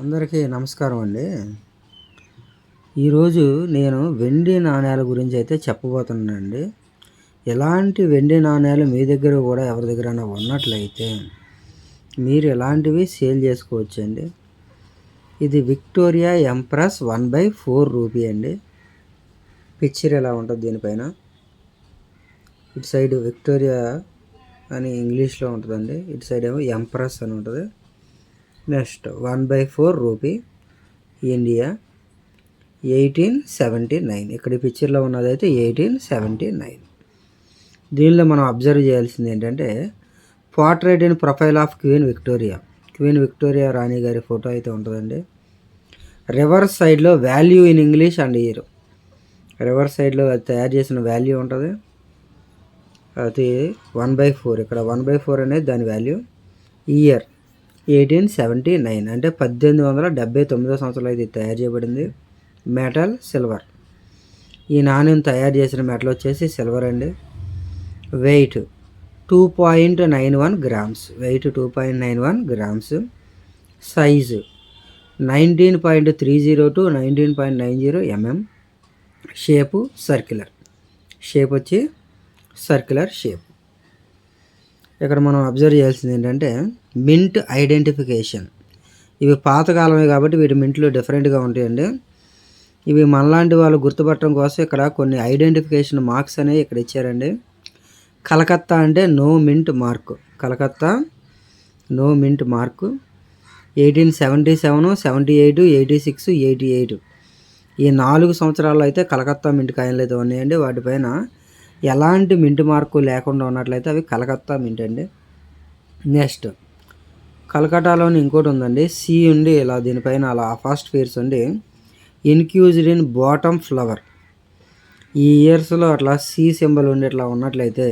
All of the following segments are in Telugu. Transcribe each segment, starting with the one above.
అందరికీ నమస్కారం అండి. ఈరోజు నేను వెండి నాణ్యాల గురించి అయితే చెప్పబోతున్నానండి. ఎలాంటి వెండి నాణ్యాలు మీ దగ్గర కూడా ఎవరి దగ్గరైనా ఉన్నట్లయితే మీరు ఎలాంటివి సేల్ చేసుకోవచ్చు అండి ఇది Victoria empress one by four rupee అండి. పిక్చర్ ఎలా ఉంటుంది దీనిపైన. ఇటు సైడ్ విక్టోరియా అని ఇంగ్లీష్లో ఉంటుందండి. ఇటు సైడ్ ఏమో ఎంప్రెస్ అని ఉంటుంది. Next one by four rupee India eighteen seventy nine. ఇక్కడ ఈ పిక్చర్లో ఉన్నదైతే ఎయిటీన్ సెవెంటీ నైన్. దీనిలో మనం అబ్జర్వ్ చేయాల్సింది ఏంటంటే portrait in profile of queen Victoria queen Victoria రాణి గారి ఫోటో అయితే ఉంటుందండి. రివర్స్ సైడ్లో value in English and year reverse సైడ్లో తయారు చేసిన వాల్యూ ఉంటుంది. అది వన్ బై ఫోర్. ఇక్కడ వన్ బై ఫోర్ అనేది దాని value year eighteen seventy nine అంటే పద్దెనిమిది వందల డెబ్బై తొమ్మిదో సంవత్సరంలో ఇది తయారు చేయబడింది. Metal silver. ఈ నాణ్యం తయారు చేసిన మెటల్ వచ్చేసి సిల్వర్ అండి. Weight two point nine one grams. Weight two point nine one grams. Size nineteen point three zero to nineteen point nine zero mm. Shape circular. Shape వచ్చి సర్క్యులర్ షేప్. ఇక్కడ మనం అబ్జర్వ్ చేయాల్సింది ఏంటంటే మింట్ ఐడెంటిఫికేషన్. ఇవి పాతకాలమే కాబట్టి వీటి మింట్లు డిఫరెంట్గా ఉంటాయండి. ఇవి మనలాంటి వాళ్ళు గుర్తుపట్టడం కోసం ఇక్కడ కొన్ని ఐడెంటిఫికేషన్ మార్క్స్ అనేవి ఇక్కడ ఇచ్చారండి. కలకత్తా అంటే no mint mark. Calcutta no mint mark. Eighteen seventy seven seventy eight eighty six eighty eight. ఈ నాలుగు సంవత్సరాల్లో అయితే కలకత్తా మింట్ కాయలు అయితే ఉన్నాయండి. వాటిపైన ఎలాంటి మింట్ మార్కు లేకుండా ఉన్నట్లయితే అవి కలకత్తా మింట్ అండి నెక్స్ట్ కలకటాలోని ఇంకోటి ఉందండి. సి ఉండి ఇలా దీనిపైన అలా ఫాస్ట్ ఫేర్స్ ఉండి ఇన్క్యూజ్డ్ ఇన్ బాటమ్ ఫ్లవర్. ఈ ఇయర్స్లో అట్లా సి సింబల్ ఉండి ఇట్లా ఉన్నట్లయితే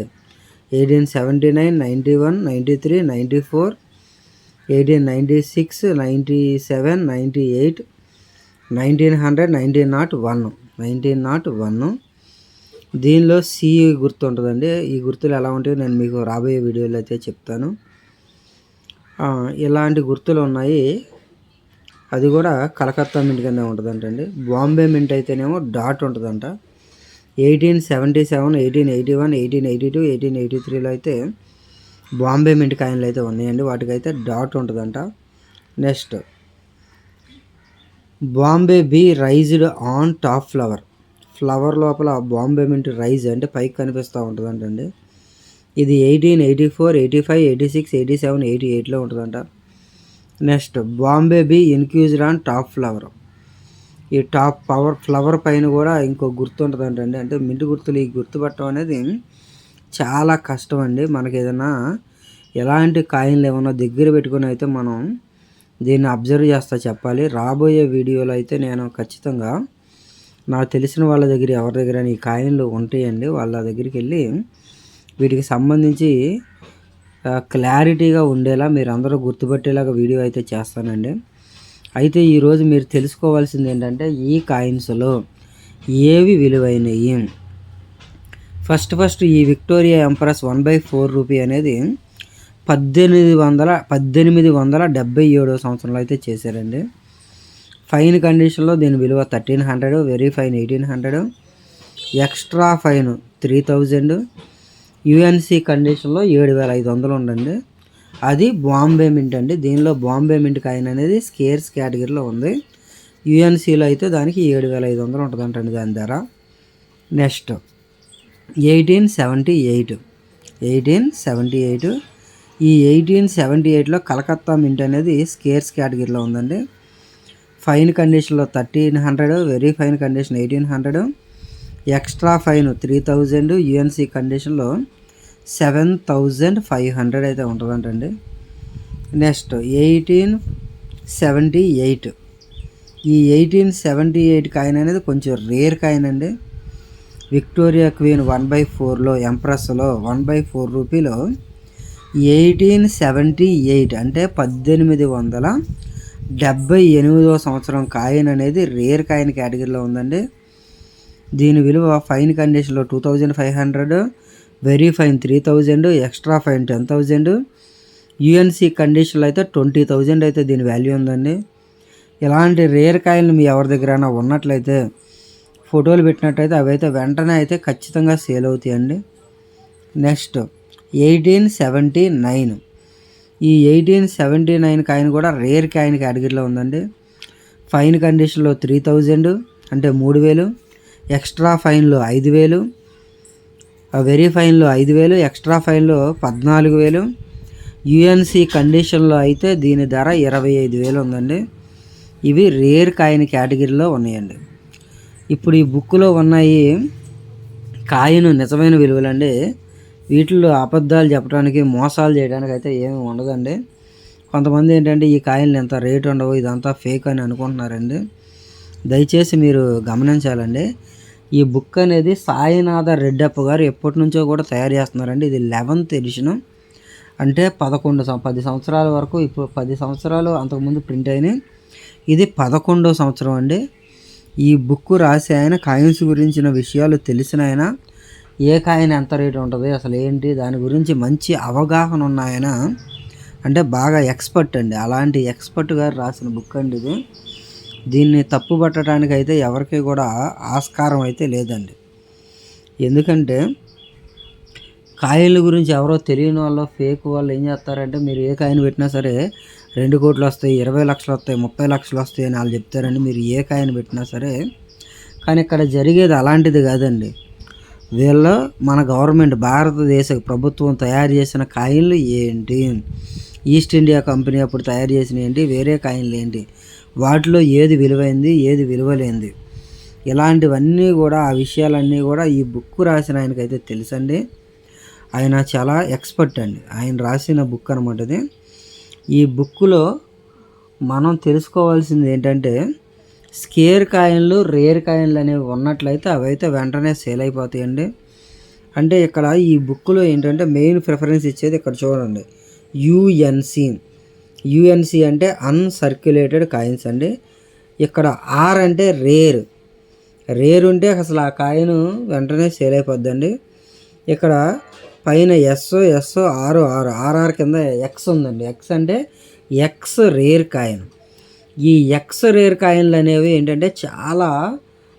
eighteen seventy nine ninety one ninety three ninety four eighteen ninety six ninety seven ninety eight nineteen hundred nineteen not one nineteen not one. దీనిలో సి గుర్తు ఉంటుందండి. ఈ గుర్తులు ఎలా ఉంటాయో నేను మీకు రాబోయే వీడియోలో అయితే చెప్తాను. ఇలాంటి గుర్తులు ఉన్నాయి. అది కూడా కలకత్తా మింట్ కింద ఉంటుందంటండి. బాంబే మింట్ అయితేనేమో డాట్ ఉంటుందంట. Eighteen seventy seven eighteen eighty one eighteen eighty two eighteen eighty త్రీలో అయితే బాంబే మింట్ కాయిన్లు అయితే ఉన్నాయండి. వాటికైతే డాట్ ఉంటుందంట. Next Bombay B raised on top flower. Flower లోపల బాంబే మింట్ రైజ్ అంటే పైకి కనిపిస్తూ ఉంటుందంటండి. ఇది eighteen eighty four eighty five eighty six eighty seven eighty ఎయిట్లో ఉంటుందంట. Next Bombay B incused on top flower. ఈ టాప్ పవర్ ఫ్లవర్ పైన కూడా ఇంకో గుర్తు ఉంటుందంటండి అంటే మింటి గుర్తులు ఈ గుర్తుపట్టడం అనేది చాలా కష్టం అండి. మనకి ఏదైనా ఎలాంటి కాయిన్లు ఏమన్నా దగ్గర పెట్టుకుని అయితే మనం దీన్ని అబ్జర్వ్ చేస్తా చెప్పాలి. రాబోయే వీడియోలో అయితే నేను ఖచ్చితంగా నాకు తెలిసిన వాళ్ళ దగ్గర ఎవరి దగ్గర ఈ కాయిన్లు ఉంటాయండి వాళ్ళ దగ్గరికి వెళ్ళి వీటికి సంబంధించి క్లారిటీగా ఉండేలా మీరు అందరూ గుర్తుపెట్టేలాగా వీడియో అయితే చేస్తానండి. అయితే ఈరోజు మీరు తెలుసుకోవాల్సింది ఏంటంటే ఈ కాయిన్స్లో ఏవి విలువైనవి ఫస్ట్ ఫస్ట్ ఈ Victoria empress one by four rupee అనేది పద్దెనిమిది వందల పద్దెనిమిది వందల డెబ్బై ఏడో సంవత్సరంలో అయితే చేశారండి. ఫైన్ కండిషన్లో దీని విలువ thirteen hundred very fine eighteen hundred extra fine three thousand UNC కండిషన్లో ఏడు వేల ఐదు వందలు ఉండండి అది బాంబే మింట్ అండి. దీనిలో బాంబే మింట్ కాయిన్ అనేది స్కేర్స్ కేటగిరీలో ఉంది. యుఎన్సీలో అయితే దానికి ఏడు వేల ఐదు వందలు ఉంటుందంటండి దాని ధర. Next eighteen seventy eight eighteen seventy eight ఈ ఎయిటీన్ సెవెంటీ ఎయిట్లో కలకత్తా మింట్ అనేది స్కేర్స్ కేటగిరీలో ఉందండి. ఫైన్ కండిషన్లో thirteen hundred very fine condition eighteen hundred extra fine three thousand UNC కండిషన్లో సెవెన్ థౌజండ్ ఫైవ్ హండ్రెడ్ అయితే ఉంటుందంటండి. Next eighteen seventy eight. ఈ ఎయిటీన్ సెవెంటీ ఎయిట్ కాయిన్ అనేది కొంచెం రేర్ కాయిన్ అండి. విక్టోరియా క్వీన్ వన్ బై ఫోర్లో ఎంప్రెస్లో వన్ బై ఫోర్ రూపీలో ఎయిటీన్ సెవెంటీ ఎయిట్ అంటే పద్దెనిమిది వందల డెబ్భై ఎనిమిదో సంవత్సరం కాయిన్ అనేది రేర్ కాయిన్ కేటగిరీలో ఉందండి. దీని విలువ ఫైన్ కండిషన్లో two thousand five hundred very fine three thousand extra fine ten thousand UNC కండిషన్లో అయితే ట్వంటీ థౌజండ్ అయితే దీని వాల్యూ ఉందండి. ఇలాంటి రేర్ కాయలు మీ ఎవరి దగ్గరైనా ఉన్నట్లయితే ఫోటోలు పెట్టినట్టయితే అవైతే వెంటనే అయితే ఖచ్చితంగా సేల్ అవుతాయండి. నెక్స్ట్ ఎయిటీన్ సెవెంటీ నైన్ ఈ ఎయిటీన్ సెవెంటీ నైన్ కాయిన్ కూడా రేర్ కాయిన్ కేటగిరీలో ఉందండి. ఫైన్ కండిషన్లో త్రీ థౌజండ్ అంటే మూడు వేలు. ఎక్స్ట్రా ఫైన్లు ఐదు వేలు వెరీ ఫైన్లో ఐదు వేలు ఎక్స్ట్రా ఫైన్లో పద్నాలుగు వేలు. యుఎన్సి కండిషన్లో అయితే దీని ధర ఇరవై ఐదు వేలు ఉందండి. ఇవి రేర్ కాయిన్ కేటగిరీలో ఉన్నాయండి. ఇప్పుడు ఈ బుక్లో ఉన్నాయి కాయిన్ నిజమైన విలువలండి. వీటిల్లో అబద్ధాలు చెప్పడానికి మోసాలు చేయడానికి అయితే ఏమి ఉండదండి. కొంతమంది ఏంటంటే ఈ కాయిన్లు ఎంత రేట్ ఉండవు ఇదంతా ఫేక్ అని అనుకుంటున్నారండి. దయచేసి మీరు గమనించాలండి. ఈ బుక్ అనేది సాయినాథ రెడ్డప్ప గారు ఎప్పటి నుంచో కూడా తయారు చేస్తున్నారండి. ఇది లెవెన్త్ ఎడిషను. అంటే పదకొండు పది సంవత్సరాల వరకు ఇప్పుడు పది సంవత్సరాలు అంతకుముందు ప్రింట్ అయినాయి. ఇది పదకొండో సంవత్సరం అండి. ఈ బుక్ రాసి ఆయన కాయిన్స్ గురించిన విషయాలు తెలిసిన ఆయన ఏ కాయిన్ ఎంత రేటు ఉంటుంది అసలు ఏంటి దాని గురించి మంచి అవగాహన ఉన్న ఆయన అంటే బాగా ఎక్స్పర్ట్ అండి. అలాంటి ఎక్స్పర్ట్ గారు రాసిన బుక్ అండి ఇది. దీన్ని తప్పు పట్టడానికి అయితే ఎవరికి కూడా ఆస్కారం అయితే లేదండి. ఎందుకంటే కాయల గురించి ఎవరో తెలియని వాళ్ళు ఫేక్ వాళ్ళు ఏం చేస్తారంటే మీరు ఏ కాయను పెట్టినా సరే రెండు కోట్లు వస్తాయి ఇరవై లక్షలు వస్తాయి ముప్పై లక్షలు వస్తాయి అని వాళ్ళు చెప్తారండి. మీరు ఏ కాయను పెట్టినా సరే. కానీ ఇక్కడ జరిగేది అలాంటిది కాదండి. వీళ్ళు మన గవర్నమెంట్ భారతదేశ ప్రభుత్వం తయారు చేసిన కాయిన్లు ఏంటి? ఈస్ట్ ఇండియా కంపెనీ అప్పుడు తయారు చేసిన ఏంటి? వేరే కాయిన్లు ఏంటి? వాటిలో ఏది విలువైంది ఏది విలువలేంది ఇలాంటివన్నీ కూడా ఆ విషయాలన్నీ కూడా ఈ బుక్ రాసిన ఆయనకైతే తెలుసండి. ఆయన చాలా ఎక్స్పర్ట్ అండి. ఆయన రాసిన బుక్ అనమాటది ఈ బుక్లో మనం తెలుసుకోవాల్సింది ఏంటంటే స్కేర్ కాయిన్లు రేర్ కాయిన్లు అనేవి ఉన్నట్లయితే అవైతే వెంటనే సేల్ అయిపోతాయండి. అంటే ఇక్కడ ఈ బుక్లో ఏంటంటే మెయిన్ ప్రిఫరెన్స్ ఇచ్చేది ఇక్కడ చూడండి. యుఎన్సి. యుఎన్సి అంటే అన్సర్క్యులేటెడ్ కాయిన్స్ అండి. ఇక్కడ ఆర్ అంటే రేర్ రేర్ ఉంటే అసలు ఆ కాయిన్ వెంటనే సేల్ అయిపోద్దండి. ఇక్కడ పైన ఎస్ ఎస్ ఆరు ఆరు ఆర్ఆర్ కింద ఎక్స్ ఉందండి. ఎక్స్ అంటే ఎక్స్ రేర్ కాయిన్ ఈ ఎక్స్ రేర్ కాయిన్లు అనేవి ఏంటంటే చాలా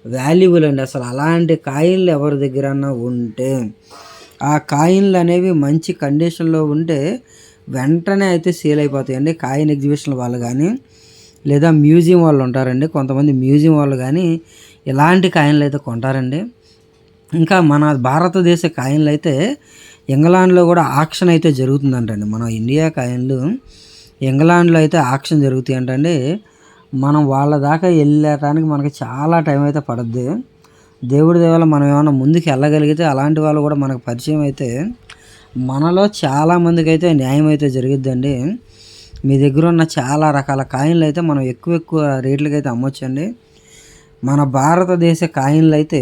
వాల్యుబుల్ అండి. అసలు అలాంటి కాయిన్లు ఎవరి దగ్గర ఉంటే ఆ కాయిన్లు అనేవి మంచి కండిషన్లో ఉంటే వెంటనే అయితే సేల్ అయిపోతాయండి. కాయిన్ ఎగ్జిబిషన్ వాళ్ళు కానీ లేదా మ్యూజియం వాళ్ళు ఉంటారండి. కొంతమంది మ్యూజియం వాళ్ళు కానీ ఇలాంటి కాయిన్లు అయితే కొంటారండి. ఇంకా మన భారతదేశ కాయిన్లు అయితే ఇంగ్లాండ్లో కూడా ఆక్షన్ అయితే జరుగుతుందంటండి. మన ఇండియా కాయిన్లు ఇంగ్లాండ్లో అయితే ఆక్షన్ జరుగుతాయి అంటండి మనం వాళ్ళ దాకా వెళ్ళటానికి మనకి చాలా టైం అయితే పడుద్ది. దేవుడి దేవాల మనం ఏమైనా ముందుకు వెళ్ళగలిగితే అలాంటి వాళ్ళు కూడా మనకు పరిచయం అయితే మనలో చాలా మందికి అయితే న్యాయం అయితే జరిగిద్దండి. మీ దగ్గర ఉన్న చాలా రకాల కాయిన్లు అయితే మనం ఎక్కువ ఎక్కువ రేట్లకి అయితే అమ్మొచ్చండి. మన భారతదేశ కాయిన్లు అయితే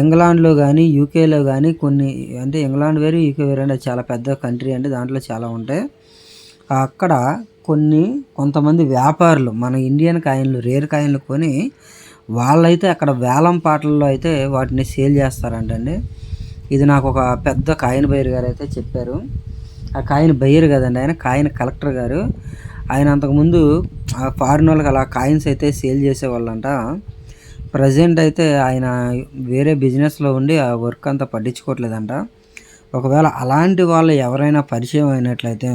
ఇంగ్లాండ్లో కానీ యూకేలో కానీ కొన్ని అంటే ఇంగ్లాండ్ వేరు యూకే వేరు అంటే చాలా పెద్ద కంట్రీ అండి దాంట్లో చాలా ఉంటాయి. అక్కడ కొన్ని కొంతమంది వ్యాపారులు మన ఇండియన్ కాయిన్లు రేర్ కాయిన్లు కొని వాళ్ళైతే అక్కడ వేలం పాటల్లో అయితే వాటిని సేల్ చేస్తారంటండి. ఇది నాకు ఒక పెద్ద కాయిన్ బయ్యర్ గారు అయితే చెప్పారు. ఆ కాయిన్ బయ్యర్ కదండి ఆయన కాయిన్ కలెక్టర్ గారు. ఆయన అంతకుముందు ఆ ఫారిన్ వాళ్ళకి అలా కాయిన్స్ అయితే సేల్ చేసేవాళ్ళంట. ప్రజెంట్ అయితే ఆయన వేరే బిజినెస్లో ఉండి ఆ వర్క్ అంతా పట్టించుకోవట్లేదంట. ఒకవేళ అలాంటి వాళ్ళు ఎవరైనా పరిచయం అయినట్లయితే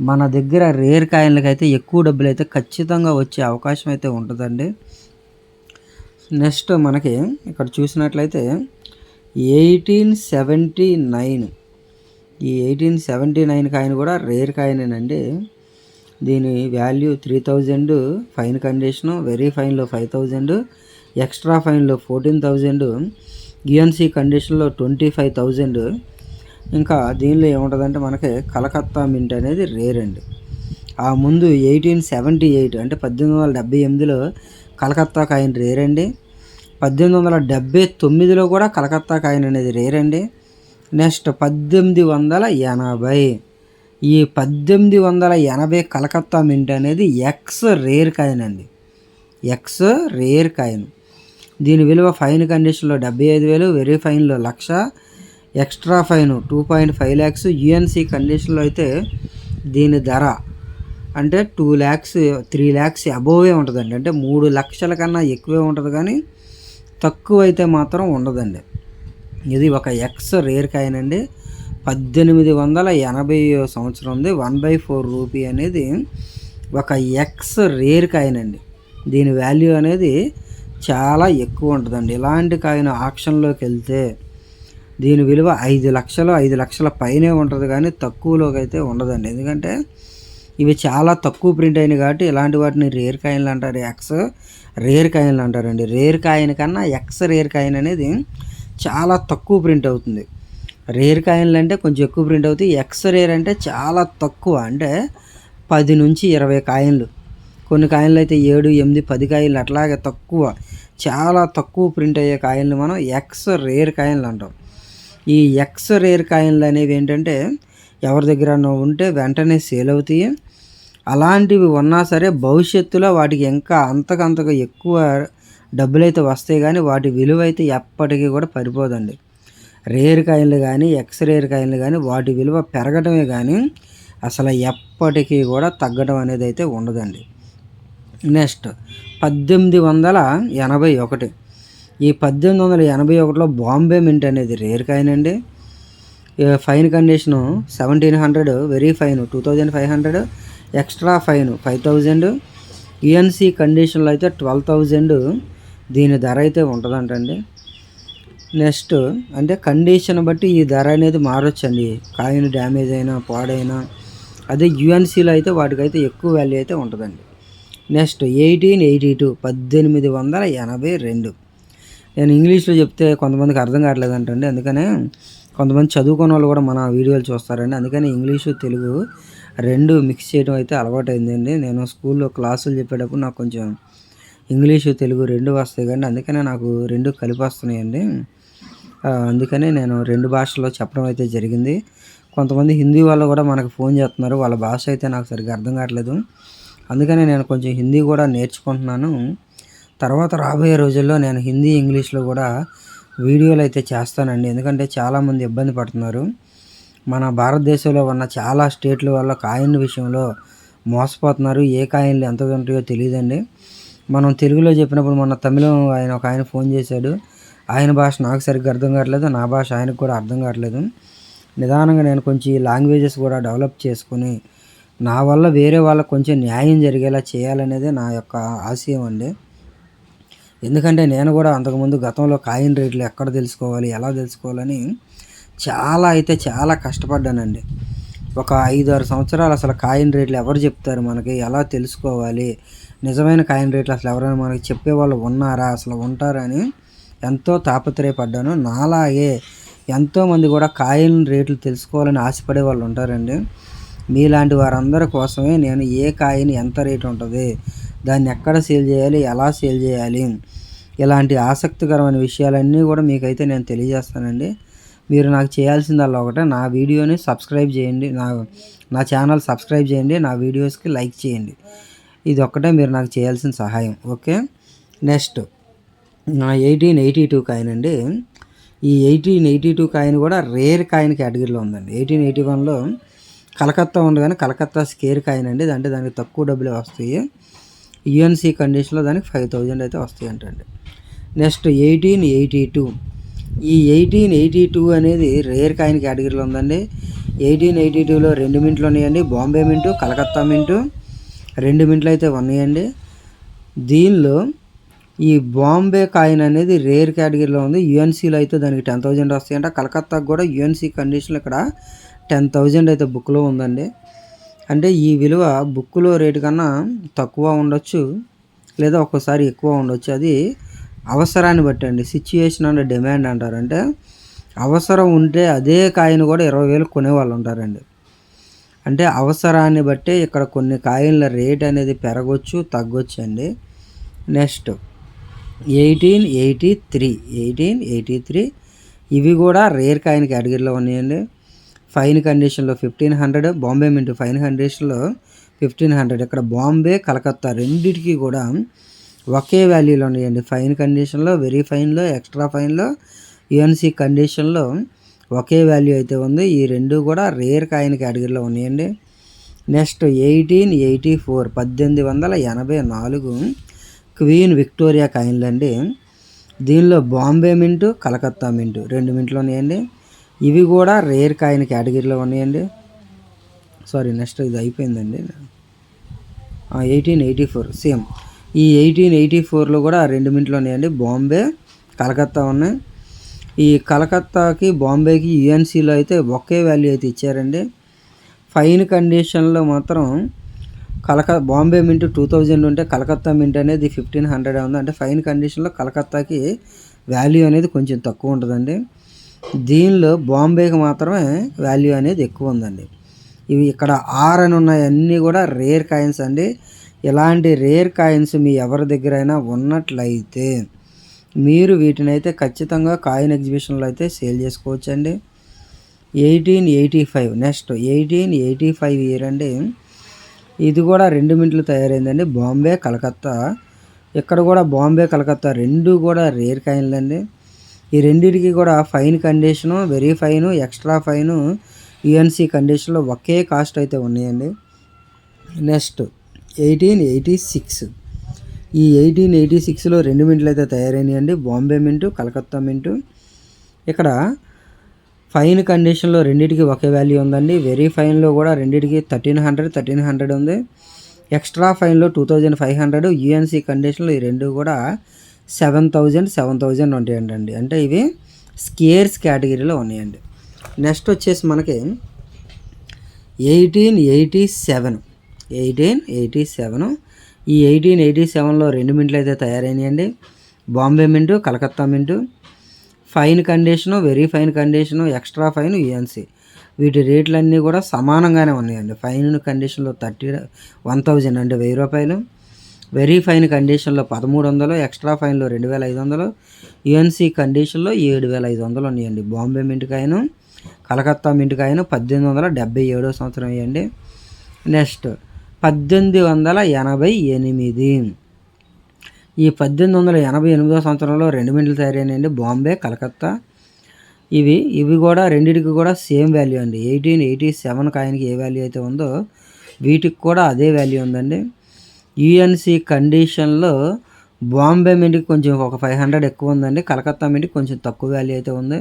మన దగ్గర రేర్ కాయిన్లకి అయితే ఎక్కువ డబ్బులు అయితే ఖచ్చితంగా వచ్చే అవకాశం అయితే ఉంటుందండి. నెక్స్ట్ మనకి ఇక్కడ చూసినట్లయితే ఎయిటీన్ సెవెంటీ నైన్. ఈ ఎయిటీన్ సెవెంటీ నైన్ కాయిన్ కూడా రేర్ కాయినేనండి. దీని value three thousand fine condition very ఫైన్లో five thousand extra ఫైన్లో ఫోర్టీన్ థౌజండ్ యుఎన్సి కండిషన్లో ట్వంటీ ఫైవ్ థౌజండ్. ఇంకా దీనిలో ఏముంటుందంటే మనకి కలకత్తా మింట్ అనేది రేర్ అండి. ఆ ముందు ఎయిటీన్ సెవెంటీ ఎయిట్ అంటే పద్దెనిమిది వందల డెబ్బై ఎనిమిదిలో కలకత్తా కాయిన్ రేర్ అండి. పద్దెనిమిది వందల డెబ్బై తొమ్మిదిలో కూడా కలకత్తా కాయిన్ అనేది రేర్ అండి నెక్స్ట్ పద్దెనిమిది వందల ఎనభై. ఈ పద్దెనిమిది వందల ఎనభై కలకత్తా మింట్ అనేది ఎక్స్ రేర్ కాయిన్ అండి. X rare coin. దీని విలువ ఫైన్ కండిషన్లో డెబ్బై ఐదు వేలు వెరీ ఫైన్లో లక్ష. Extra fine two point five lakhs. UNC కండిషన్లో అయితే దీని ధర అంటే two lakhs three lakhs above ఉంటుందండి. అంటే మూడు లక్షల కన్నా ఎక్కువే ఉంటుంది కానీ తక్కువ అయితే మాత్రం ఉండదండి. ఇది ఒక ఎక్స్ రేర్ కాయనండి పద్దెనిమిది వందల ఎనభై సంవత్సరం ఉంది. వన్ బై ఫోర్ రూపీ అనేది ఒక ఎక్స్ రేర్ కాయనండి దీని వాల్యూ అనేది చాలా ఎక్కువ ఉంటుందండి. ఇలాంటి కాయను ఆక్షన్లోకి వెళ్తే దీని విలువ ఐదు లక్షలు ఐదు లక్షల పైనే ఉంటుంది కానీ తక్కువలోకి అయితే ఉండదండి. ఎందుకంటే ఇవి చాలా తక్కువ ప్రింట్ అయినాయి కాబట్టి ఇలాంటి వాటిని రేర్ కాయిన్లు అంటారు. ఎక్స్ రేర్ కాయిన్లు అంటారండి. రేర్ కాయిన్ కన్నా ఎక్స్ రేర్ కాయిన్ అనేది చాలా తక్కువ ప్రింట్ అవుతుంది. రేర్ కాయిన్లు అంటే కొంచెం ఎక్కువ ప్రింట్ అవుతాయి. ఎక్స్ రేర్ అంటే చాలా తక్కువ అంటే పది నుంచి ఇరవై కాయిన్లు. కొన్ని కాయిన్లు అయితే ఏడు ఎనిమిది పది కాయిన్లు అట్లాగే తక్కువ చాలా తక్కువ ప్రింట్ అయ్యే కాయిన్లు మనం ఎక్స్ రేర్ కాయిన్లు అంటాం. ఈ ఎక్స్ రేర్ కాయిన్లు అనేవి ఏంటంటే ఎవరి దగ్గర ఉంటే వెంటనే సేల్ అవుతాయి. అలాంటివి ఉన్నా సరే భవిష్యత్తులో వాటికి ఇంకా అంతకంతగా ఎక్కువ డబ్బులు అయితే వస్తాయి కానీ వాటి విలువ అయితే ఎప్పటికీ కూడా పడిపోదండి. రేర్ కాయిన్లు కానీ ఎక్స్ రేర్ కాయిన్లు కానీ వాటి విలువ పెరగటమే కానీ అసలు ఎప్పటికీ కూడా తగ్గడం అనేది అయితే ఉండదండి. నెక్స్ట్ పద్దెనిమిది వందల ఎనభై ఒకటి. ఈ పద్దెనిమిది వందల ఎనభై ఒకటిలో బాంబే మింట్ అనేది రేర్ కాయిన్ అండి. Fine condition seventeen hundred very fine two thousand five hundred extra fine five thousand. UNC కండిషన్లో అయితే ట్వెల్వ్ థౌజండ్. దీని ధర అయితే ఉంటుందంటండి. నెక్స్ట్ అంటే కండిషన్ బట్టి ఈ ధర అనేది మారొచ్చండి. కాయిన్ డ్యామేజ్ అయినా పాడైనా అదే యుఎన్సీలో అయితే వాటికైతే ఎక్కువ వాల్యూ అయితే ఉంటుందండి. నెక్స్ట్ ఎయిటీన్ ఎయిటీ టూ పద్దెనిమిది వందల ఎనభై రెండు. నేను ఇంగ్లీష్లో చెప్తే కొంతమందికి అర్థం కావట్లేదు అంటండి అందుకనే కొంతమంది చదువుకున్న వాళ్ళు కూడా మన వీడియోలు చూస్తారండి. అందుకని ఇంగ్లీషు తెలుగు రెండు మిక్స్ చేయడం అయితే అలవాటైందండి. నేను స్కూల్లో క్లాసులు చెప్పేటప్పుడు నాకు కొంచెం ఇంగ్లీషు తెలుగు రెండు వస్తాయి కానీ అందుకనే నాకు రెండు కలిపి వస్తున్నాయండి అందుకనే నేను రెండు భాషల్లో చెప్పడం అయితే జరిగింది. కొంతమంది హిందీ వాళ్ళు కూడా మనకు ఫోన్ చేస్తున్నారు. వాళ్ళ భాష అయితే నాకు సరిగ్గా అర్థం కావట్లేదు. అందుకనే నేను కొంచెం హిందీ కూడా నేర్చుకుంటున్నాను. తర్వాత రాబోయే రోజుల్లో నేను హిందీ ఇంగ్లీష్లో కూడా వీడియోలు అయితే చేస్తానండి. ఎందుకంటే చాలామంది ఇబ్బంది పడుతున్నారు. మన భారతదేశంలో ఉన్న చాలా స్టేట్ల వల్ల కాయిన్ విషయంలో మోసపోతున్నారు. ఏ కాయిన్లు ఎంత ఉంటాయో తెలియదండి. మనం తెలుగులో చెప్పినప్పుడు మన తమిళం ఆయన ఒక ఆయన ఫోన్ చేశాడు. ఆయన భాష నాకు సరిగ్గా అర్థం కావట్లేదు. నా భాష ఆయనకు కూడా అర్థం కావట్లేదు. నిదానంగా నేను కొంచెం లాంగ్వేజెస్ కూడా డెవలప్ చేసుకుని నా వల్ల వేరే వాళ్ళకు కొంచెం న్యాయం జరిగేలా చేయాలనేదే నా యొక్క ఆశయం అండి. ఎందుకంటే నేను కూడా అంతకుముందు గతంలో కాయిన్ రేట్లు ఎక్కడ తెలుసుకోవాలి ఎలా తెలుసుకోవాలని చాలా అయితే చాలా కష్టపడ్డానండి. ఒక ఐదు ఆరు సంవత్సరాలు అసలు కాయిన్ రేట్లు ఎవరు చెప్తారు మనకి ఎలా తెలుసుకోవాలి నిజమైన కాయిన్ రేట్లు అసలు ఎవరైనా మనకి చెప్పేవాళ్ళు ఉన్నారా అసలు ఉంటారా అని ఎంతో తాపత్రయపడ్డాను. నాలాగే ఎంతోమంది కూడా కాయిన్ రేట్లు తెలుసుకోవాలని ఆశపడే వాళ్ళు ఉంటారండి. మీలాంటి వారందరి కోసమే నేను ఏ కాయిన్ ఎంత రేటు ఉంటుంది దాన్ని ఎక్కడ సేల్ చేయాలి ఎలా సేల్ చేయాలి ఇలాంటి ఆసక్తికరమైన విషయాలన్నీ కూడా మీకైతే నేను తెలియజేస్తానండి. మీరు నాకు చేయాల్సిందల్లా ఒకటే నా వీడియోని సబ్స్క్రైబ్ చేయండి నా నా ఛానల్ సబ్స్క్రైబ్ చేయండి నా వీడియోస్కి లైక్ చేయండి. ఇది ఒక్కటే మీరు నాకు చేయాల్సిన సహాయం ఓకే? నెక్స్ట్ నా ఎయిటీన్ ఎయిటీ టూ కాయిన్ అండి. ఈ ఎయిటీన్ ఎయిటీ టూ కాయిన్ కూడా రేర్ కాయిన్ కేటగిరీలో ఉందండి. ఎయిటీన్ ఎయిటీ వన్లో కలకత్తా ఉండగానే కలకత్తా స్కేర్ కాయిన్ అండి. అంటే దానికి తక్కువ డబ్బులు వస్తాయి. యుఎన్సీ కండిషన్లో దానికి ఫైవ్ థౌజండ్ అయితే వస్తాయి అంటండి నెక్స్ట్ ఎయిటీన్ ఎయిటీ టూ ఈ ఎయిటీన్ ఎయిటీ టూ అనేది రేర్ కాయిన్ కేటగిరీలో ఉందండి. ఎయిటీన్ ఎయిటీ టూలో రెండు మింట్లు ఉన్నాయండి. బాంబే మింటు కలకత్తా మింటు రెండు మింట్లు అయితే ఉన్నాయండి. దీనిలో ఈ బాంబే కాయిన్ అనేది రేర్ కేటగిరీలో ఉంది. యుఎన్సీలో అయితే దానికి టెన్ థౌజండ్ వస్తాయంట. కలకత్తాకు కూడా యుఎన్సీ కండిషన్లో ఇక్కడ టెన్ థౌజండ్ అయితే బుక్లో ఉందండి. అంటే ఈ విలువ బుక్లో రేటు కన్నా తక్కువ ఉండొచ్చు లేదా ఒక్కోసారి ఎక్కువ ఉండొచ్చు. అది అవసరాన్ని బట్టి అండి. సిచ్యుయేషన్ అండ్ డిమాండ్ అంటారు. అంటే అవసరం ఉంటే అదే కాయిన్ కూడా ఇరవై వేలు కొనేవాళ్ళు ఉంటారండి. అంటే అవసరాన్ని బట్టి ఇక్కడ కొన్ని కాయిన్ల రేట్ అనేది పెరగవచ్చు తగ్గొచ్చు అండి next eighteen eighty three eighteen eighty three ఇవి కూడా రేర్ కాయిన్ కేటగిరీలో ఉన్నాయండి. ఫైన్ కండిషన్లో fifteen hundred Bombay mint fine కండిషన్లో ఫిఫ్టీన్ హండ్రెడ్ ఇక్కడ బాంబే కలకత్తా రెండింటికి కూడా ఒకే వాల్యూలో ఉన్నాయండి. ఫైన్ కండిషన్లో వెరీ ఫైన్లో ఎక్స్ట్రా ఫైన్లో యుఎన్సీ కండిషన్లో ఒకే వాల్యూ అయితే ఉంది. ఈ రెండు కూడా రేర్ కాయిన్ కేటగిరీలో ఉన్నాయండి. నెక్స్ట్ ఎయిటీన్ ఎయిటీ ఫోర్ పద్దెనిమిది వందల ఎనభై నాలుగు క్వీన్ విక్టోరియా కాయిన్లు అండి దీనిలో బాంబే మింటు కలకత్తా మింటు రెండు మింట్లు ఉన్నాయండి. ఇవి కూడా రేర్ కాయిన్ కేటగిరీలో ఉన్నాయండి. సారీ నెక్స్ట్ ఇది అయిపోయిందండి. ఎయిటీన్ ఎయిటీ ఫోర్ సేమ్ ఈ ఎయిటీన్ ఎయిటీ ఫోర్లో కూడా రెండు మింట్లు ఉన్నాయండి. బాంబే కలకత్తా ఉన్నాయి. ఈ కలకత్తాకి బాంబేకి యుఎన్సీలో అయితే ఒకే వాల్యూ అయితే ఇచ్చారండి. ఫైన్ కండిషన్లో మాత్రం కలక బాంబే మింట్ టూ థౌజండ్ ఉంటే కలకత్తా మింట్ అనేది ఫిఫ్టీన్ హండ్రెడ్ ఉంది. అంటే ఫైన్ కండిషన్లో కలకత్తాకి వాల్యూ అనేది కొంచెం తక్కువ ఉంటుందండి. దీనిలో బాంబేకి మాత్రమే వాల్యూ అనేది ఎక్కువ ఉందండి. ఇవి ఇక్కడ ఆర్ అని ఉన్నాయన్నీ కూడా రేర్ కాయిన్స్ అండి. ఇలాంటి రేర్ కాయిన్స్ మీ ఎవరి దగ్గరైనా ఉన్నట్లయితే మీరు వీటిని అయితే ఖచ్చితంగా కాయిన్ ఎగ్జిబిషన్లో అయితే సేల్ చేసుకోవచ్చండి. Eighteen eighty five next eighteen eighty five year అండి. ఇది కూడా రెండు మింట్లు తయారైందండి. బాంబే కలకత్తా. ఇక్కడ కూడా బాంబే కలకత్తా రెండు కూడా రేర్ కాయిన్లు అండి ఈ రెండింటికి కూడా fine condition very fine extra fine UNC కండిషన్లో ఒకే కాస్ట్ అయితే ఉన్నాయండి. నెక్స్ట్ ఎయిటీన్ ఎయిటీ సిక్స్ ఈ ఎయిటీన్ ఎయిటీ సిక్స్లో రెండు మింట్లు అయితే తయారైనాయండి. బాంబే మింటు కలకత్తా మింటు ఇక్కడ ఫైన్ కండిషన్లో రెండింటికి ఒకే వాల్యూ ఉందండి. వెరీ ఫైన్లో కూడా రెండింటికి థర్టీన్ హండ్రెడ్ థర్టీన్ హండ్రెడ్ ఉంది. Extra ఫైన్లో two thousand five hundred UNC కండిషన్లో ఈ రెండు కూడా సెవెన్ థౌజండ్ సెవెన్ థౌజండ్ ఉంటాయండి అంటే ఇవి స్కేర్స్ కేటగిరీలో ఉన్నాయండి. నెక్స్ట్ వచ్చేసి మనకి eighteen eighty seven. Eighteen eighty seven. ఈ ఎయిటీన్ ఎయిటీ సెవెన్లో రెండు మింట్లు అయితే తయారైనాయండి. Bombay mint Calcutta mint. Fine condition very fine condition extra fine UNC. వీటి రేట్లన్నీ కూడా సమానంగానే ఉన్నాయండి. ఫైన్ కండిషన్లో థర్టీ వన్ థౌజండ్ అంటే వెయ్యి రూపాయలు. వెరీ ఫైన్ కండిషన్లో పదమూడు వందలు ఎక్స్ట్రా ఫైన్లో రెండు వేల ఐదు వందలు యుఎన్సీ కండిషన్లో ఏడు వేల ఐదు వందలు ఉన్నాయండి. బాంబే మింటికాయను కలకత్తా మింటికాయను పద్దెనిమిది వందల డెబ్బై ఏడో సంవత్సరం అయ్యండి నెక్స్ట్ పద్దెనిమిది వందల ఎనభై ఎనిమిది. ఈ పద్దెనిమిది వందల ఎనభై ఎనిమిదో సంవత్సరంలో రెండు మింటలు తయారైనాయండి బాంబే కలకత్తా. ఇవి ఇవి కూడా రెండింటికి కూడా సేమ్ వాల్యూ అండి. ఎయిటీన్ ఎయిటీ సెవెన్ కాయిన్కి ఏ వాల్యూ అయితే ఉందో వీటికి కూడా అదే వాల్యూ ఉందండి. యుఎన్సి కండిషన్లో బాంబే మింటికి కొంచెం ఒక ఫైవ్ హండ్రెడ్ ఎక్కువ ఉందండి. కలకత్తా మింటికి కొంచెం తక్కువ వాల్యూ అయితే ఉంది.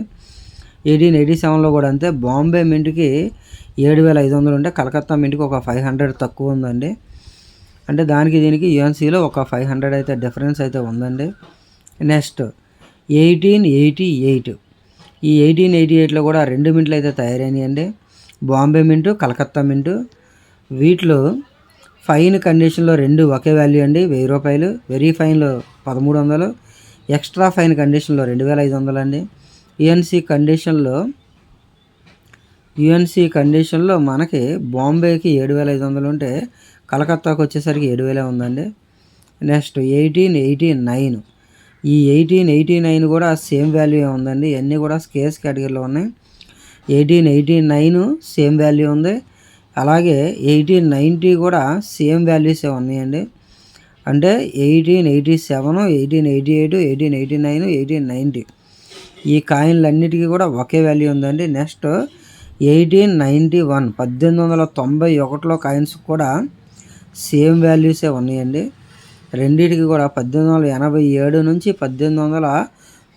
ఎయిటీన్ ఎయిటీ సెవెన్లో కూడా అంతే. బాంబే మింటికి ఏడు వేల ఐదు వందలు ఉంటే కలకత్తా మింటికి ఒక ఫైవ్ హండ్రెడ్ తక్కువ ఉందండి. అంటే దానికి దీనికి యుఎన్సీలో ఒక ఫైవ్ హండ్రెడ్ అయితే డిఫరెన్స్ అయితే ఉందండి. Next eighteen eighty eight. ఈ ఎయిటీన్ ఎయిటీ ఎయిట్లో కూడా రెండు మింట్లు అయితే తయారైనాయండి. బాంబే మింటు కలకత్తా మింటు. వీటిలో ఫైన్ కండిషన్లో రెండు ఒకే వాల్యూ అండి వెయ్యి రూపాయలు. వెరీ ఫైన్లో పదమూడు వందలు. ఎక్స్ట్రా ఫైన్ కండిషన్లో రెండు వేల ఐదు వందలు అండి. యుఎన్సి కండిషన్లో యుఎన్సి కండిషన్లో మనకి బాంబేకి ఏడు వేల ఐదు వందలు ఉంటే కలకత్తాకు వచ్చేసరికి ఏడు వేలే ఉందండి. Next eighteen eighty nine. ఈ ఎయిటీన్ ఎయిటీ నైన్ కూడా సేమ్ వాల్యూ ఉందండి. ఇవన్నీ కూడా స్కేస్ కేటగిరీలో ఉన్నాయి. Eighteen eighty nine same value ఉంది. అలాగే ఎయిటీన్ నైంటీ కూడా సేమ్ వాల్యూసే ఉన్నాయండి. అంటే eighteen eighty seven eighteen eighty eight eighteen eighty nine eighteen ninety ఈ కాయిన్లన్నిటికీ కూడా ఒకే వాల్యూ ఉందండి. నెక్స్ట్ ఎయిటీన్ నైంటీ వన్ పద్దెనిమిది వందల తొంభై ఒకటిలో కాయిన్స్ కూడా సేమ్ వాల్యూసే ఉన్నాయండి. రెండింటికి కూడా పద్దెనిమిది వందల ఎనభై ఏడు నుంచి పద్దెనిమిది వందల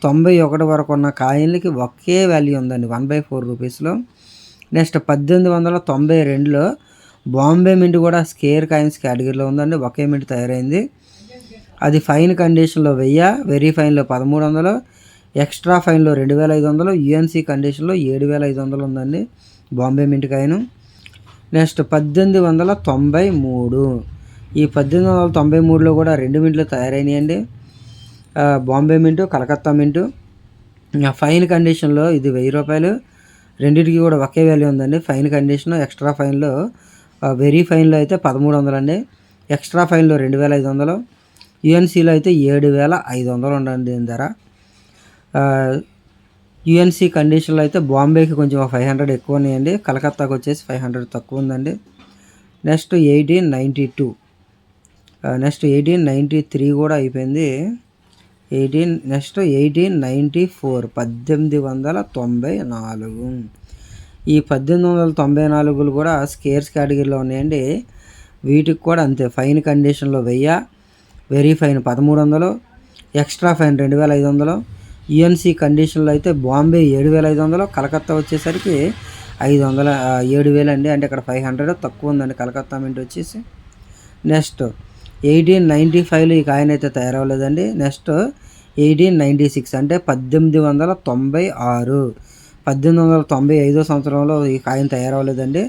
తొంభై ఒకటి వరకు ఉన్న కాయిన్లకి ఒకే వాల్యూ ఉందండి. వన్ బై ఫోర్ రూపీస్లో. నెక్స్ట్ పద్దెనిమిది వందల తొంభై రెండులో బాంబే మింట్ కూడా స్కేర్ కాయిన్స్ కేటగిరీలో ఉందండి. ఒకే మింట్ తయారైంది. అది ఫైన్ కండిషన్లో వెయ్యి వెరీ ఫైన్లో పదమూడు వందలు ఎక్స్ట్రా ఫైన్లో రెండు వేల ఐదు వందలు యుఎన్సీ కండిషన్లో ఏడు వేల ఐదు వందలు ఉందండి బాంబే మింట్ కాయిన్. నెక్స్ట్ పద్దెనిమిది వందల తొంభై మూడు. ఈ పద్దెనిమిది వందల తొంభై మూడులో కూడా రెండు మింట్లు తయారైనాయండి. Bombay mint Calcutta mint. Fine కండిషన్లో ఇది వెయ్యి రూపాయలు. రెండింటికి కూడా ఒకే వాల్యూ ఉందండి. ఫైన్ కండిషన్ ఎక్స్ట్రా ఫైన్లో వెరీ ఫైన్లో అయితే పదమూడు వందలు అండి. ఎక్స్ట్రా ఫైన్లో రెండు వేల ఐదు వందలు. యుఎన్సీలో అయితే ఏడు వేల ఐదు వందలు ఉండండి దీని ధర. యుఎన్సీ కండిషన్లో అయితే బాంబేకి కొంచెం ఫైవ్ హండ్రెడ్ ఎక్కువ ఉన్నాయండి. కలకత్తాకి వచ్చేసి ఫైవ్ హండ్రెడ్ తక్కువ ఉందండి. Next eighteen ninety two next eighteen ninety three కూడా అయిపోయింది. Eighteen next eighteen ninety four పద్దెనిమిది వందల తొంభై నాలుగు. ఈ పద్దెనిమిది వందల తొంభై నాలుగులు కూడా స్కేర్స్ కేటగిరీలో ఉన్నాయండి. వీటికి కూడా అంతే ఫైన్ కండిషన్లో వెయ్యి వెరీ ఫైన్ పదమూడు వందలు ఎక్స్ట్రా ఫైన్ రెండు వేల ఐదు వందలు యుఎన్సి కండిషన్లో అయితే బాంబే ఏడు వేల ఐదు వందలు కలకత్తా వచ్చేసరికి ఐదు వందల ఏడు వేలు అండి. అంటే ఇక్కడ ఫైవ్ హండ్రెడ్ తక్కువ ఉందండి కలకత్తా మింట్ వచ్చేసి. నెక్స్ట్ ఎయిటీన్ నైంటీ ఫైవ్లో ఈ కాయిన్ అయితే తయారవ్వలేదండి. నెక్స్ట్ ఎయిటీన్ నైంటీ సిక్స్ అంటే పద్దెనిమిది వందల తొంభై ఆరు. పద్దెనిమిది వందల తొంభై ఐదో సంవత్సరంలో ఈ కాయిన్ తయారవ్వలేదండి.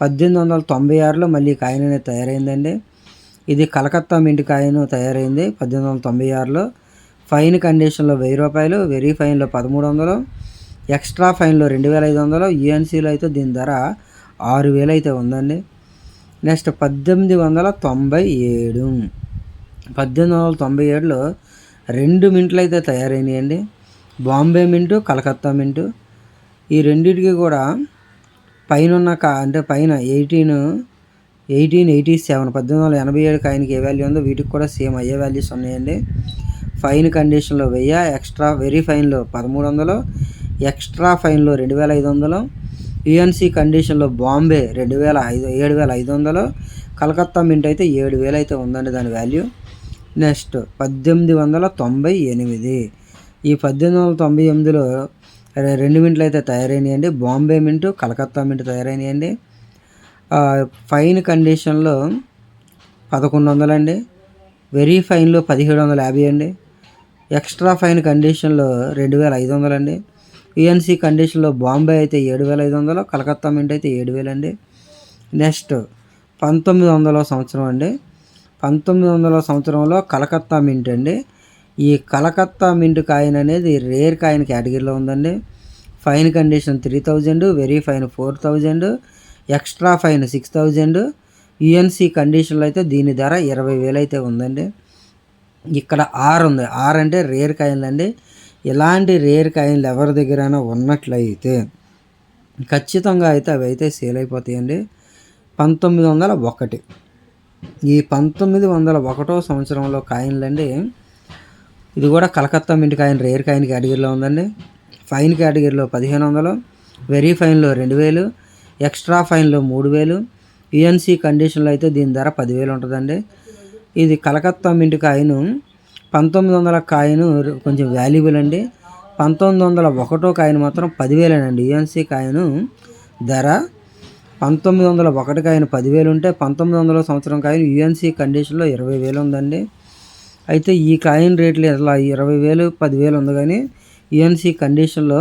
పద్దెనిమిది వందల తొంభై ఆరులో మళ్ళీ ఈ కాయిన్ అనేది తయారైందండి. ఇది కలకత్తా మింట్ కాయిన్ తయారైంది పద్దెనిమిది వందల తొంభై ఆరులో. ఫైన్ కండిషన్లో వెయ్యి రూపాయలు వెరీ ఫైన్లో పదమూడు వందలు ఎక్స్ట్రా ఫైన్లో రెండు వేల ఐదు వందలు యూఎన్సీలో అయితే దీని ధర ఆరు వేలు అయితే ఉందండి. నెక్స్ట్ పద్దెనిమిది వందల తొంభై ఏడు. పద్దెనిమిది వందల తొంభై ఏడులో రెండు మింట్లు అయితే తయారైనాయండి. బాంబే మింటు కలకత్తా మింటు. ఈ రెండింటికి కూడా పైన ఉన్న కా అంటే పైన ఎయిటీన్ ఎయిటీన్ ఎయిటీ సెవెన్ పద్దెనిమిది వందల ఎనభై ఏడు కాయనకి ఏ వాల్యూ ఉందో వీటికి కూడా సేమ్ అయ్యే వాల్యూస్ ఉన్నాయండి. ఫైన్ కండిషన్లో వెయ్యి ఎక్స్ట్రా వెరీ ఫైన్లో పదమూడు వందలు ఎక్స్ట్రా ఫైన్లో రెండు వేల ఐదు వందలు యుఎన్సి కండిషన్లో బాంబే రెండు వేల ఐదు ఏడు వేల ఐదు వందలు కలకత్తా మింట్ అయితే ఏడు వేలు అయితే ఉందండి దాని వాల్యూ నెక్స్ట్ పద్దెనిమిది వందల తొంభై ఎనిమిది. ఈ పద్దెనిమిది వందల తొంభై ఎనిమిదిలో రెండు మింట్లు అయితే తయారైనాయండి. బాంబే మింటు కలకత్తా మింట్ తయారైనాయండి. ఫైన్ కండిషన్లో పదకొండు వందలండి. వెరీ ఫైన్లో పదిహేడు వందల యాభై అండి. ఎక్స్ట్రా ఫైన్ కండిషన్లో రెండు వేల ఐదు వందలండి. యుఎన్సి కండిషన్లో బాంబే అయితే ఏడు వేల ఐదు వందలు కలకత్తా మింట్ అయితే ఏడు వేలండి నెక్స్ట్ పంతొమ్మిది వందల సంవత్సరం అండి. పంతొమ్మిది వందల సంవత్సరంలో కలకత్తా మింట్ అండి. ఈ కలకత్తా మింట్ కాయిన్ అనేది రేర్ కాయిన్ కేటగిరీలో ఉందండి. Fine condition three thousand very fine four thousand extra fine six thousand UNC కండిషన్లో అయితే దీని ధర ఇరవై వేలు అయితే ఉందండి. ఇక్కడ ఆర్ ఉంది. ఆర్ అంటే రేర్ కాయిన్లు అండి ఇలాంటి రేర్ కాయిన్లు ఎవరి దగ్గరైనా ఉన్నట్లయితే ఖచ్చితంగా అయితే అవి అయితే సేల్ అయిపోతాయండి. పంతొమ్మిది వందల ఒకటి. ఈ పంతొమ్మిది వందల ఒకటో సంవత్సరంలో కాయిన్లు అండి ఇది కూడా Calcutta mint coin rare coin కేటగిరీలో ఉందండి. ఫైన్ కేటగిరీలో పదిహేను వందలు వెరీ ఫైన్లో రెండు వేలు ఎక్స్ట్రా ఫైన్లో మూడు వేలు యుఎన్సి కండిషన్లో అయితే దీని ధర పదివేలు ఉంటుందండి. ఇది కలకత్తా మింటి కాయిన్ పంతొమ్మిది వందల కాయిన్ కొంచెం వాల్యుబుల్ అండి. పంతొమ్మిది వందల ఒకటో కాయిన్ మాత్రం పదివేలేనండి. యుఎన్సి కాయిన్ ధర పంతొమ్మిది వందల ఒకటి కాయిన్ పదివేలు ఉంటే పంతొమ్మిది వందల సంవత్సరం కాయిన్ యుఎన్సి కండిషన్లో ఇరవై వేలు ఉందండి అయితే ఈ కాయిన్ రేట్లు అసలు ఇరవై వేలు పదివేలు ఉంది కానీ యుఎన్సి కండిషన్లో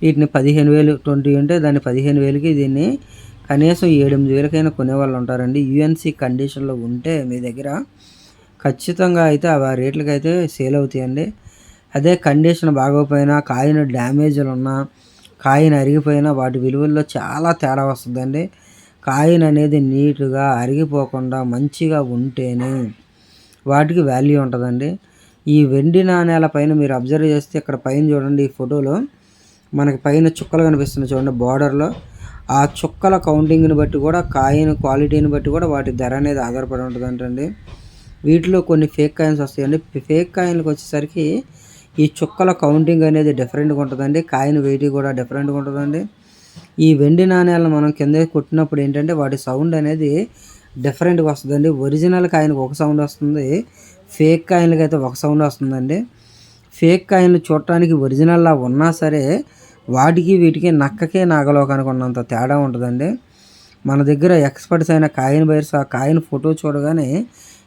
వీటిని పదిహేను వేలు ట్వంటీ ఉంటే దాన్ని పదిహేను వేలకి దీన్ని కనీసం ఏడెనిమిది వేలకైనా కొనేవాళ్ళు ఉంటారండి యుఎన్సి కండిషన్లో ఉంటే మీ దగ్గర ఖచ్చితంగా అయితే ఆ రేట్లకి అయితే సేల్ అవుతాయండి. అదే కండిషన్ బాగోపోయినా కాయిన్ డ్యామేజ్లు ఉన్నా కాయిన్ అరిగిపోయినా వాటి విలువల్లో చాలా తేడా వస్తుందండి. కాయిన్ అనేది నీట్గా అరిగిపోకుండా మంచిగా ఉంటేనే వాటికి వాల్యూ ఉంటుందండి. ఈ వెండి నాణ్యాల పైన మీరు అబ్జర్వ్ చేస్తే ఇక్కడ పైన చూడండి ఈ ఫోటోలో మనకి పైన చుక్కలు కనిపిస్తున్నాయి చూడండి బార్డర్లో. ఆ చుక్కల కౌంటింగ్ని బట్టి కూడా కాయిన్ క్వాలిటీని బట్టి కూడా వాటి ధర అనేది ఆధారపడి ఉంటుందంటండి. వీటిలో కొన్ని ఫేక్ కాయిన్స్ వస్తాయండి. ఫేక్ కాయిన్లకు వచ్చేసరికి ఈ చుక్కల కౌంటింగ్ అనేది డిఫరెంట్గా ఉంటుందండి. కాయిన్ వెయిట్ కూడా డిఫరెంట్గా ఉంటుందండి. ఈ వెండి నాణ్యాలను మనం కింద కొట్టినప్పుడు ఏంటంటే వాటి సౌండ్ అనేది డిఫరెంట్గా వస్తుందండి. ఒరిజినల్ కాయిన్కి ఒక సౌండ్ వస్తుంది. ఫేక్ కాయిన్లకి అయితే ఒక సౌండ్ వస్తుందండి. ఫేక్ కాయిన్లు చూడటానికి ఒరిజినల్లా ఉన్నా సరే వాటికి వీటికి నక్కకే నాగలోకానికి ఉన్నంత తేడా ఉంటుందండి. మన దగ్గర ఎక్స్పర్ట్స్ అయిన కాయిన్ బైర్స్ ఆ కాయిన్ ఫోటో చూడగానే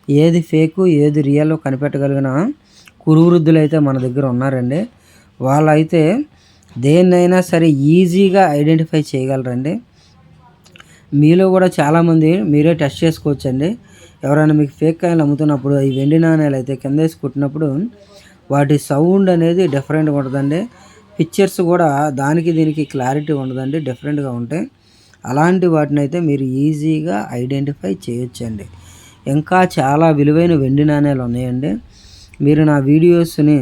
ఏది ఫేకు ఏది రియలో కనిపెట్టగలిగిన కురువృద్ధులు అయితే మన దగ్గర ఉన్నారండి. వాళ్ళైతే దేన్నైనా సరే ఈజీగా ఐడెంటిఫై చేయగలరండి. మీలో కూడా చాలామంది మీరే టెస్ట్ చేసుకోవచ్చండి. ఎవరైనా మీకు ఫేక్ కాయలు అమ్ముతున్నప్పుడు ఈ వెండి నాణ్యాలు అయితే కింద వేసి కుట్టినప్పుడు వాటి సౌండ్ అనేది డిఫరెంట్గా ఉంటుందండి. పిక్చర్స్ కూడా దానికి దీనికి క్లారిటీ ఉండదండి డిఫరెంట్గా ఉంటాయి. అలాంటి వాటిని అయితే మీరు ఈజీగా ఐడెంటిఫై చేయొచ్చండి. ఇంకా చాలా విలువైన వెండి నాణ్యాలు ఉన్నాయండి. మీరు నా వీడియోస్ని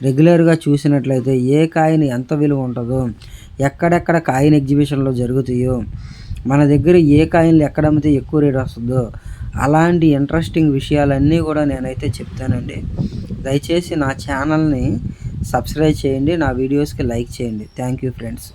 రెగ్యులర్గా చూసినట్లయితే ఏ కాయిన్ ఎంత విలువ ఉంటుందో ఎక్కడెక్కడ కాయిన్ ఎగ్జిబిషన్లో జరుగుతాయో మన దగ్గర ఏ కాయిన్లు ఎక్కడమ్మితే ఎక్కువ రేట్ వస్తుందో అలాంటి ఇంట్రెస్టింగ్ విషయాలన్నీ కూడా నేనైతే చెప్తానండి. దయచేసి నా ఛానల్ని సబ్స్క్రైబ్ చేయండి నా వీడియోస్కి లైక్ చేయండి. Thank you friends.